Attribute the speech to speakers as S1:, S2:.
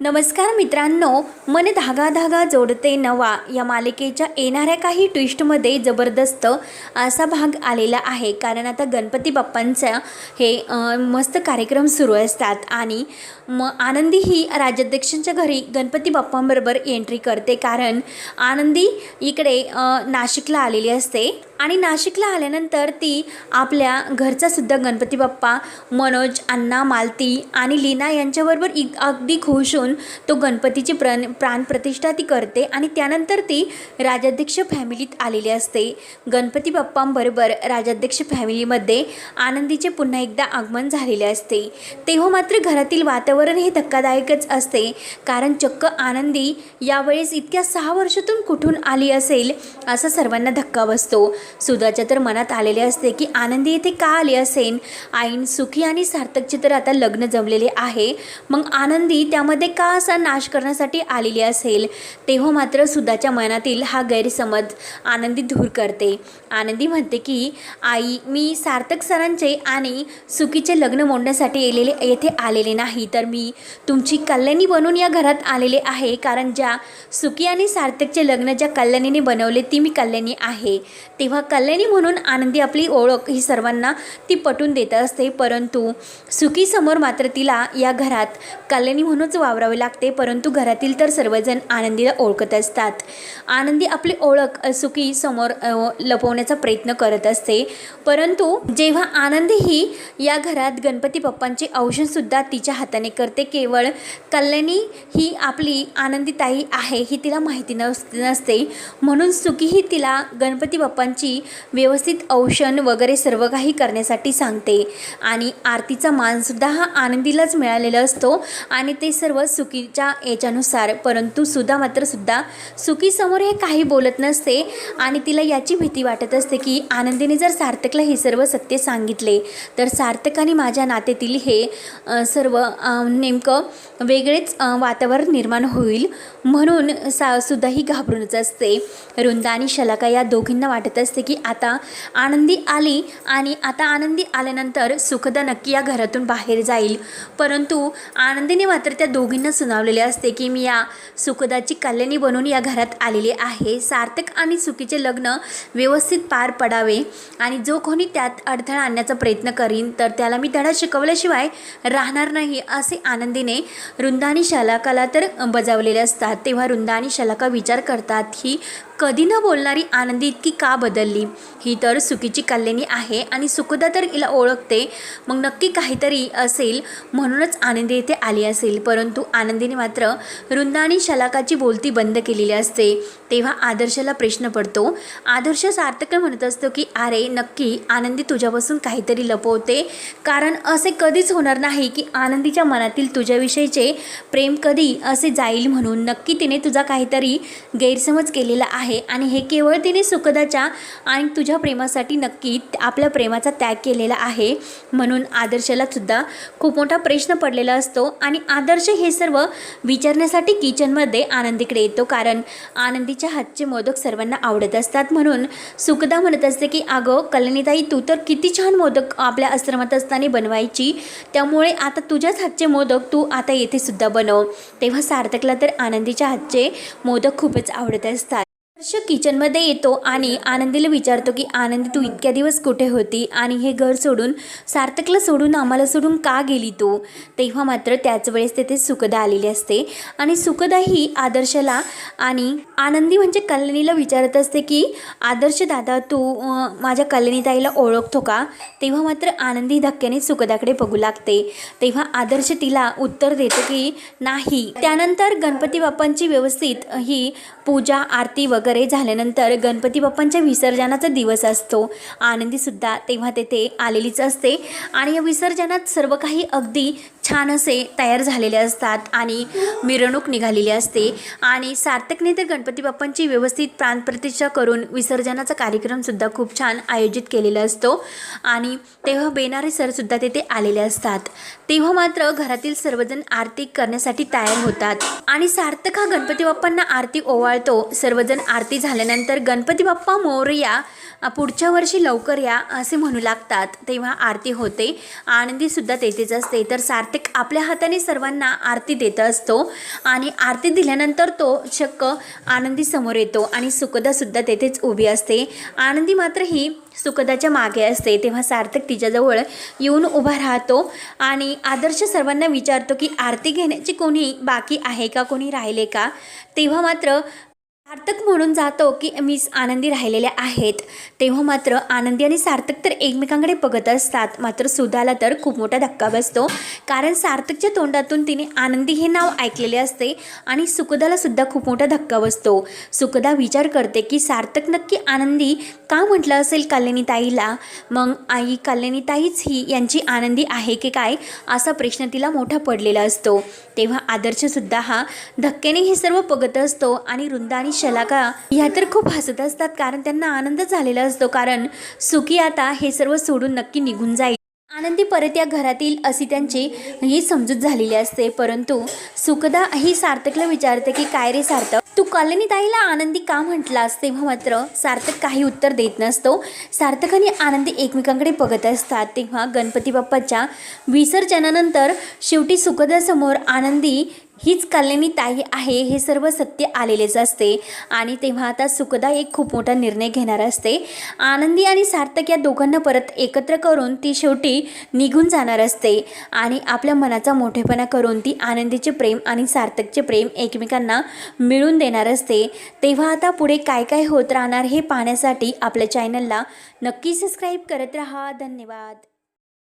S1: नमस्कार मित्रांनो मन धागा धागा जोडते नवा या मालिकेच्या येणाऱ्या काही ट्विस्टमध्ये जबरदस्त असा भाग आलेला आहे. कारण आता गणपती बाप्पांचा हे मस्त कार्यक्रम सुरू असतात आणि म आनंदी ही राज्याध्यक्षांच्या घरी गणपती बाप्पांबरोबर एंट्री करते. कारण आनंदी इकडे नाशिकला आलेली असते. आणि नाशिकला आल्यानंतर ती आपल्या घरचासुद्धा गणपती बाप्पा मनोज अण्णा मालती आणि लीना यांच्याबरोबर इ अगदी खुश होऊन तो गणपतीची प्रण प्राणप्रतिष्ठा ती करते आणि त्यानंतर ती राजाध्यक्ष फॅमिलीत आलेली असते. गणपती बाप्पांबरोबर राजाध्यक्ष फॅमिलीमध्ये आनंदीचे पुन्हा एकदा आगमन झालेले असते. तेव्हा मात्र घरातील वातावरण हे धक्कादायकच असते. कारण चक्क आनंदी यावेळेस इतक्या सहा वर्षातून कुठून आली असेल असा सर्वांना धक्का बसतो. सुधाच्या तर मनात आलेले असते की आनंदी येथे का आली असेन? आईन सुखी आणि सार्थकचे तर आता लग्न जमलेले आहे. मग आनंदी त्यामध्ये का असा नाश करण्यासाठी आलेली असेल? तेव्हा मात्र सुधाच्या मनातील हा गैरसमज आनंदी दूर करते. आनंदी म्हणते की आई मी सार्थक सरांचे आणि सुखीचे लग्न मोडण्यासाठी येलेले येथे आलेले नाही. तर मी तुमची कल्याणी बनून या घरात आलेले आहे. कारण ज्या सुखी आणि सार्थकचे लग्न ज्या कल्याणीने बनवले ती मी कल्याणी आहे. तेव्हा कल्याणी म्हणून आनंदी आपली ओळख ही सर्वांना ती पटून देत असते. परंतु सुखीसमोर मात्र तिला या घरात कल्याणी म्हणूनच वावरावे लागते. परंतु घरातील तर सर्वजण आनंदीला ओळखत असतात. आनंदी आपली ओळख सुखी समोर लपवण्याचा प्रयत्न करत असते. परंतु जेव्हा आनंदी ही या घरात गणपती बाप्पांचे औषधसुद्धा तिच्या हाताने करते केवळ कल्याणी ही आपली आनंदी ताई आहे ही तिला माहिती नस नसते. म्हणून सुखी ही तिला गणपती बाप्पांची व्यवस्थित औषण वगैरे सर्व काही करण्यासाठी सांगते. आणि आरतीचा मानसुद्धा हा आनंदीलाच मिळालेला असतो. आणि ते सर्व सुखीच्या याच्यानुसार परंतु सुद्धा मात्र सुद्धा सुखीसमोर हे काही बोलत नसते. आणि तिला याची भीती वाटत असते की आनंदीने जर सार्थकला हे सर्व सत्य सांगितले तर सार्थकाने माझ्या नात्यातील हे सर्व नेमकं वेगळेच वातावरण निर्माण होईल म्हणून सा सुद्धा ही घाबरूनच असते. रुंदा आणि शलाका या दोघींना वाटत असते की आता आनंदी आली आणि आता आनंदी आल्यानंतर सुखदा नक्की या घरातून बाहेर जाईल. परंतु आनंदीने मात्र त्या दोघींना सुनावलेले असते की मी या सुखदाची कल्याणी बनून या घरात आलेली आहे. सार्थक आणि सुखीचे लग्न व्यवस्थित पार पडावे आणि जो कोणी त्यात अडथळा आणण्याचा प्रयत्न करीन तर त्याला मी धडा शिकवल्याशिवाय राहणार नाही असे आनंदीने वृंदानी शलाकाला तर बजावलेले असतात. तेव्हा रुंदानी आणि शलाका विचार करतात ही कधी न बोलणारी आनंदी इतकी का बदलली? ही तर चुकीची कल्याणी आहे आणि सुखदा तर हिला ओळखते. मग नक्की काहीतरी असेल म्हणूनच आनंदी इथे आली असेल. परंतु आनंदीने मात्र रुंदा आणि शलाकाची बोलती बंद केलेली असते. तेव्हा आदर्शला प्रश्न पडतो आदर्श सार्थक म्हणत असतो की अरे नक्की आनंदी तुझ्यापासून काहीतरी लपवते. कारण असे कधीच होणार नाही की आनंदीच्या मनातील तुझ्याविषयीचे प्रेम कधी असे जाईल म्हणून. नक्की तिने तुझा काहीतरी गैरसमज केलेला आहे. आणि हे केवळ तिने सुखदाच्या आणि तुझ्या प्रेमासाठी नक्की आपल्या प्रेमाचा त्याग केलेला आहे म्हणून आदर्शला सुद्धा खूप मोठा प्रश्न पडलेला असतो. आणि आदर्श हे सर्व विचारण्यासाठी किचनमध्ये आनंदीकडे येतो कारण आनंदीच्या हातचे मोदक सर्वांना आवडत असतात. म्हणून सुखदा म्हणत असते की अगं कल्याणीताई तू तर किती छान मोदक आपल्या आश्रमात असताना बनवायची. त्यामुळे आता तुझ्याच हातचे मोदक तू आता येथे सुद्धा बनव. तेव्हा सार्थकला तर आनंदीच्या हातचे मोदक खूपच आवडत असतात. हर्ष किचनमध्ये येतो आणि आनंदीला विचारतो की आनंदी तू इतक्या दिवस कुठे होती आणि हे घर सोडून सार्थकला सोडून आम्हाला सोडून का गेली तू? तेव्हा मात्र त्याच वेळेस तेथे सुखदा आलेली असते. आणि सुखदा ही आदर्शला आणि आनंदी म्हणजे कल्याणीला विचारत असते की आदर्श दादा तू माझ्या कल्याणीताईला ओळखतो का? तेव्हा मात्र आनंदी धक्क्याने सुखदाकडे बघू लागते. तेव्हा आदर्श तिला उत्तर देतो की नाही. त्यानंतर गणपती बाप्पांची व्यवस्थित ही पूजा आरती वगैरे झाल्यानंतर गणपती बाप्पांच्या विसर्जनाचा दिवस असतो. आनंदीसुद्धा तेव्हा तेथे आलेलीच असते. आणि या विसर्जनात सर्व काही अगदी छान असे तयार झालेले असतात आणि मिरवणूक निघालेली असते. आणि सार्थकने तर गणपती बाप्पांची व्यवस्थित प्राणप्रतिष्ठा करून विसर्जनाचा कार्यक्रमसुद्धा खूप छान आयोजित केलेला असतो. आणि तेव्हा बेनारे सरसुद्धा तेथे आलेले असतात. तेव्हा मात्र घरातील सर्वजण आरती करण्यासाठी तयार होतात. आणि सार्थक हा गणपती बाप्पांना आरती ओवाळतो. सर्वजण आरती आरती झाल्यानंतर गणपती बाप्पा मोरया पुढच्या वर्षी लवकर या असे म्हणू लागतात. तेव्हा आरती होते. आनंदीसुद्धा तेथेच असते. तर सार्थक आपल्या हाताने सर्वांना आरती देत असतो आणि आरती दिल्यानंतर तो चक्क आनंदी समोर येतो आणि सुखदासुद्धा तेथेच उभी असते. आनंदी मात्र ही सुखदाच्या मागे असते. तेव्हा सार्थक तिच्याजवळ येऊन उभा राहतो आणि आदर्श सर्वांना विचारतो की आरती घेण्याची कोणी बाकी आहे का? कोणी राहिले का? तेव्हा मात्र सार्थक म्हणून जातो की मीच आनंदी राहिलेल्या आहेत. तेव्हा मात्र आनंदी आणि सार्थक तर एकमेकांकडे बघत असतात. मात्र सुधाला तर खूप मोठा धक्का बसतो. कारण सार्थकच्या तोंडातून तिने आनंदी हे नाव ऐकलेले असते आणि सुखदाला सुद्धा खूप मोठा धक्का बसतो. सुखदा विचार करते की सार्थक नक्की आनंदी का म्हटलं असेल कल्याणीताईला? मग आई कल्याणीताईच ही यांची आनंदी आहे की काय? असा प्रश्न तिला मोठा पडलेला असतो. तेव्हा आदर्शसुद्धा हा धक्क्याने हे सर्व बघत असतो आणि रुंदानी आणि शलाका ह्या तर खूप हसत असतात कारण त्यांना आनंद झालेला असतो कारण सुखी आता हे सर्व सोडून नक्की निघून जाईल. आनंदी परत या घरातील अशी त्यांची ही समजूत झालेली असते परंतु सुखदा ही सार्थकला विचारते की काय रे सार्थक? तू कल्याणी ताईला आनंदी का म्हटलास तेव्हा मात्र सार्थक काही उत्तर देत नसतो. सार्थक आणि आनंदी एकमेकांकडे बघत असतात. तेव्हा गणपती बाप्पाच्या विसर्जनानंतर शेवटी सुखदासमोर आनंदी हीच कल्याणी ताई आहे हे सर्व सत्य आलेलेच असते. आणि तेव्हा आता सुखदा एक खूप मोठा निर्णय घेणार असते. आनंदी आणि सार्थक या दोघांना परत एकत्र करून ती शेवटी निघून जाणार असते. आणि आपल्या मनाचा मोठेपणा करून ती आनंदीचे प्रेम आणि सार्थकचे प्रेम एकमेकांना मिळून देणार असते. तेव्हा आता पुढे काय काय होत राहणार हे पाहण्यासाठी आपल्या चॅनलला नक्की सबस्क्राईब करत राहा. धन्यवाद.